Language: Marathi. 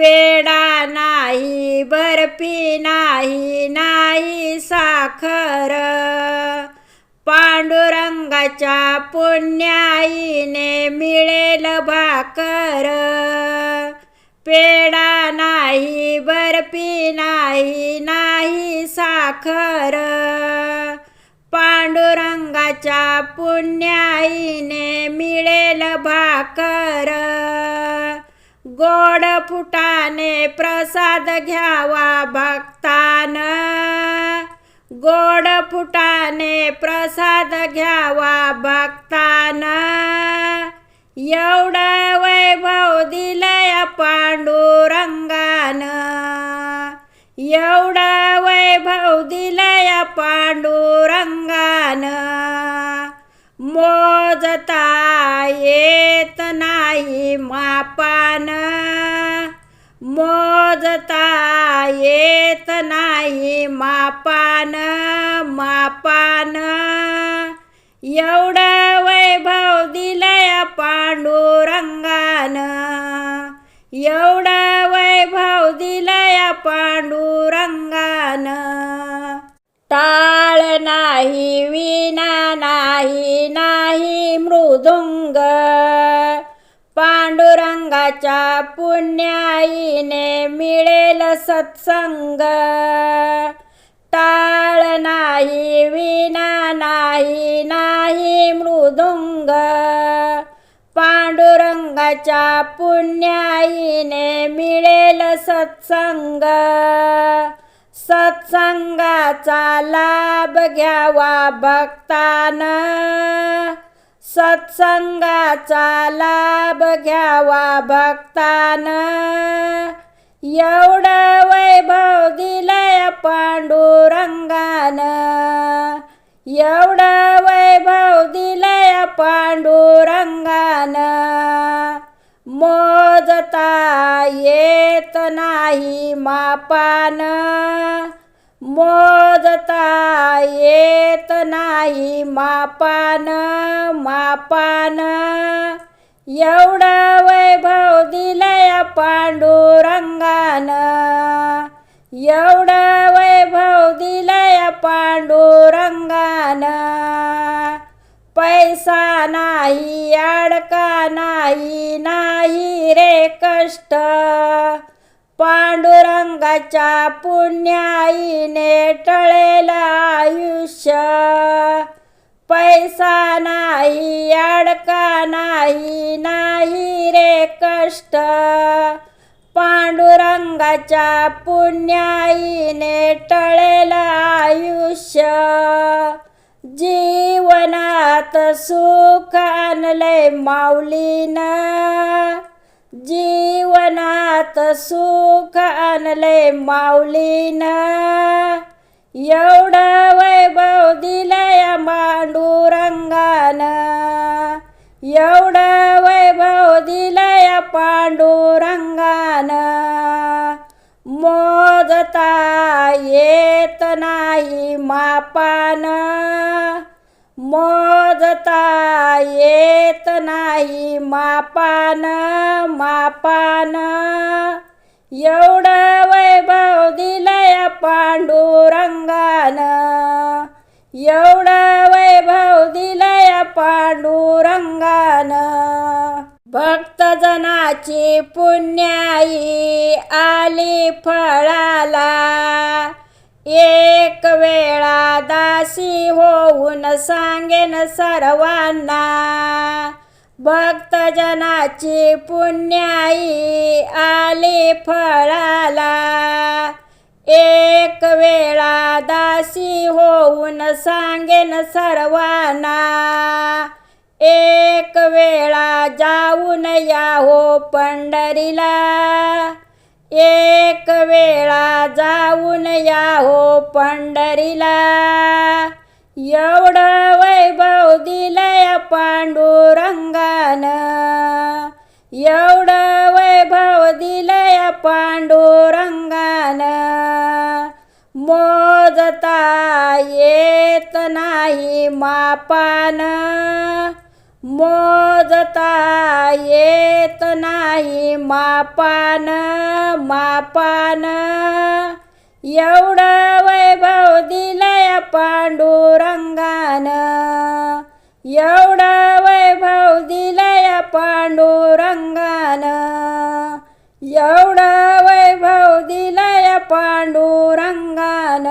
पेडा नाही बर्फी नाही नाही साखर. पांडुरंगाच्या पुण्याईने मिळेल भाकर. पेडा नाही बर्फी नाही नाही साखर. पांडुरंगाच्या पुण्याईने मिळेल भाकर. गोड फुटाने प्रसाद घ्यावा भक्तान. गोड फुटाने प्रसाद घ्यावा भक्तान. एवढं वैभव दिलय पांडुरंगान. एवढं वैभव दिलय पांडुरंग पान. मोजता येत नाही मापान मापान. एवढं वैभव दिलय पांडुरंगान. एवढं वैभव दिलय पांडुरंगान. टाळ नाही विना नाही नाही मृदुंग. त्याच्या पुण्याईने मिळेल सत्संग. टाळ नाही विना नाही नाही मृदुंग. पांडुरंगाच्या पुण्याईने मिळेल सत्संग. सत्संगाचा लाभ घ्यावा भक्तानं. सत्संगाचा लाभ घ्यावा भक्तान. एवढं वैभव दिलय पांडुरंगान. एवढं वैभव दिलय पांडुरंगान. मोजता येत नाही मापान. मोजता येत नाही मापान मापान. एवढं वैभव दिलय पांडुरंगान. एवढं वैभव दिलय पांडुरंगान. पैसा नाही अडका नाही नाही रे कष्ट. पांडुरंगाच्या पुण्याईने टळेला आयुष्य. पैसा नाही अडका नाही नाही रे कष्ट. पांडुरंगाच्या पुण्याईने टळेला आयुष्य. जीवनात सुख आणलंय माऊलीनं. जीवनात सुख आणले माऊलीनं. एवढं वैभव दिलय पांडुरंगान. एवढं वैभव दिलय पांडुरंगान. मोजता येत नाही मापानं. मोजता येत नाही मापान मापान. एवढं वैभव दिलय पांडुरंगान. एवढं वैभव दिलय पांडुरंगान. भक्तजनाची पुण्याई आली फळाला. एक वेळा दासी होऊन सांगेन सर्वांना भक्तजनाची पुण्याई आली फळाला. एक वेळा दासी होऊन सांगेन सर्वांना एक वेळा जाऊन या हो पंढरीला. एक वेळा जाऊन या हो पंढरीला. एवढं वैभव दिलंय पांडुरंगान. एवढं वैभव दिलंय पांडुरंगान. मोजता येत नाही मापान. मोजता येत येत नाही मापान मापान. एवढं वैभव दिलंय पांडुरंगान. एवढं वैभव दिलंय पांडुरंगान. एवढं वैभव दिलंय पांडुरंगान.